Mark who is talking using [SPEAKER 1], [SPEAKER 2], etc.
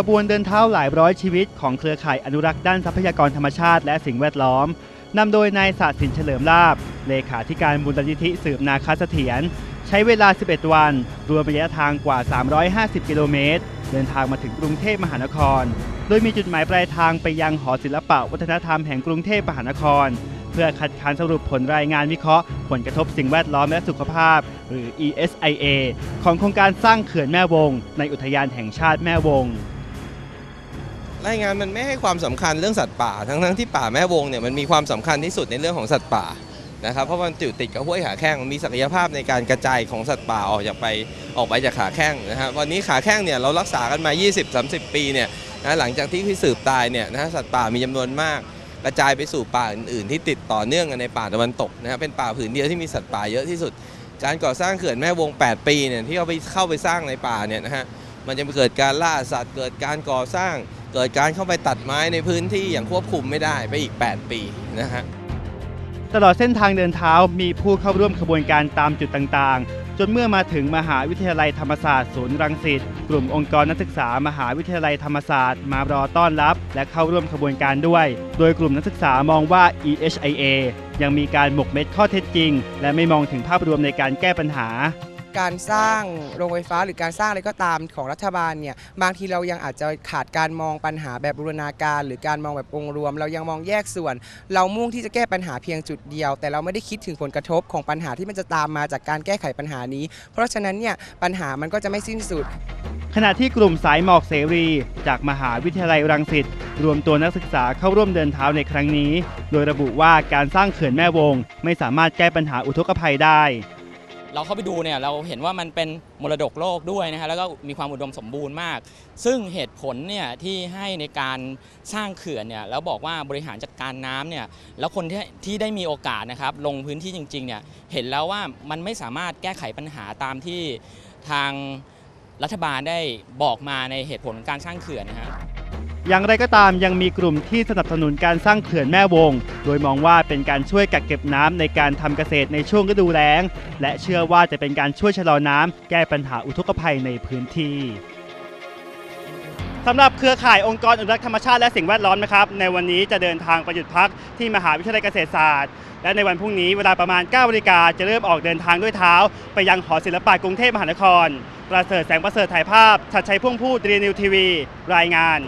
[SPEAKER 1] ขบวนเดินเท้าหลายร้อยชีวิตของเครือข่ายอนุรักษ์ด้านทรัพยากรธรรมชาติและสิ่งแวดล้อมนำโดยนายศาสินเฉลิมลาบ เลขาธิการมูลนิธิสืบนาคาเสถียรใช้เวลา 11 วัน รวมระยะทางกว่า 350 กิโลเมตร เดินทางมาถึงกรุงเทพมหานคร โดยมีจุดหมายปลายทางไปยังหอศิลปะวัฒนธรรมแห่งกรุงเทพมหานคร เพื่อคัดค้านสรุปผลรายงานวิเคราะห์ ผลกระทบสิ่งแวดล้อมและสุขภาพ หรือ ESIA ของโครงการสร้างเขื่อนแม่วง ในอุทยานแห่งชาติแม่วง
[SPEAKER 2] รายงานมันไม่ให้ความสำคัญเรื่องสัตว์ป่า ทั้งทั้งที่ป่าแม่วงเนี่ยมันมีความสำคัญที่สุดในเรื่องของสัตว์ป่านะครับเพราะมันอยู่ติดกับห้วยขาแข้งมีศักยภาพในการกระจายของสัตว์ป่าออกจากไปออกไปจากขาแข้งนะครับวันนี้ขาแข้งเนี่ยเรารักษากันมา 20-30 ปีเนี่ยนะหลังจากที่พี่สืบตายเนี่ยนะสัตว์ป่ามีจำนวนมากกระจายไปสู่ป่าอื่นๆ ที่ติดต่อเนื่องกันในป่าตะวันตกนะครับเป็นป่าผืนเดียวที่มีสัตว์ป่าเยอะที่สุด การก่อสร้างเขื่อนแม่วง 8 ปีเนี่ยที่เขาไปเข้าไปสร้างในป่าเนี่ยนะฮะมันจะเกิดการล่าสัตว์เกิดการก่อสร้าง เกิดการเข้าไปตัดไม้ในพื้นที่อย่างควบคุมไม่ได้ไปอีก 8 ปีนะฮะ
[SPEAKER 1] ตลอดเส้นทางเดินเท้ามีผู้เข้าร่วมขบวนการตามจุดต่างๆ จนเมื่อมาถึงมหาวิทยาลัยธรรมศาสตร์ศูนย์รังสิตกลุ่มองค์กรนักศึกษามหาวิทยาลัยธรรมศาสตร์มารอต้อนรับ และเข้าร่วมขบวนการด้วย โดยกลุ่มนักศึกษามองว่า EHIA ยังมีการหมกเม็ดข้อเท็จจริง และไม่มองถึงภาพรวมในการแก้ปัญหา
[SPEAKER 3] การสร้างโรงไฟฟ้าหรือการสร้างอะไรก็ตามของรัฐบาลเนี่ยบางทีเรายังอาจจะขาดการมองปัญหาแบบบูรณาการ หรือการมองแบบองค์รวม เรายังมองแยกส่วน เรามุ่งที่จะแก้ปัญหาเพียงจุดเดียว แต่เราไม่ได้คิดถึงผลกระทบของปัญหาที่มันจะตามมาจากการแก้ไขปัญหานี้ เพราะฉะนั้นเนี่ยปัญหามันก็จะไม่สิ้นสุด
[SPEAKER 1] ขณะที่กลุ่มสายหมอกเสรี จากมหาวิทยาลัยรังสิตรวมตัวนักศึกษาเข้าร่วมเดินเท้าในครั้งนี้ โดยระบุว่าการสร้างเขื่อนแม่วง ไม่สามารถแก้ปัญหาอุทกภัยได้
[SPEAKER 4] เราเข้าไปดูเนี่ยเราเห็นว่ามันเป็นมรดกโลกด้วยนะฮะแล้วก็มีความอุดมสมบูรณ์มาก ซึ่งเหตุผลเนี่ยที่ให้ในการสร้างเขื่อนเนี่ยแล้วบอกว่าบริหารจัดการน้ำเนี่ยแล้วคนที่ที่ได้มีโอกาสนะครับลงพื้นที่จริงๆเนี่ยเห็นแล้วว่ามันไม่สามารถแก้ไขปัญหาตามที่ทางรัฐบาลได้บอกมาในเหตุผลของการสร้างเขื่อนนะฮะ
[SPEAKER 1] อย่างไรก็ตามยังมีกลุ่มที่สนับสนุนการสร้างเขื่อนแม่วง โดยมองว่าเป็นการช่วยกักเก็บน้ำในการทำเกษตรในช่วงฤดูแล้ง และเชื่อว่าจะเป็นการช่วยชะลอน้ำแก้ปัญหาอุทกภัยในพื้นที่สำหรับเครือข่ายองค์กรอนุรักษ์ธรรมชาติและสิ่งแวดล้อมนะครับในวันนี้จะเดินทางไปหยุดพักที่มหาวิทยาลัยเกษตรศาสตร์ และในวันพรุ่งนี้เวลาประมาณ9นาฬิกาจะเริ่มออกเดินทางด้วยเท้า ไปยังหอศิลปะกรุงเทพมหานคร ประเสริฐแสงประเสริฐถ่ายภาพชัดชัยพ่วงพูดเรียนิวทีวี รายงาน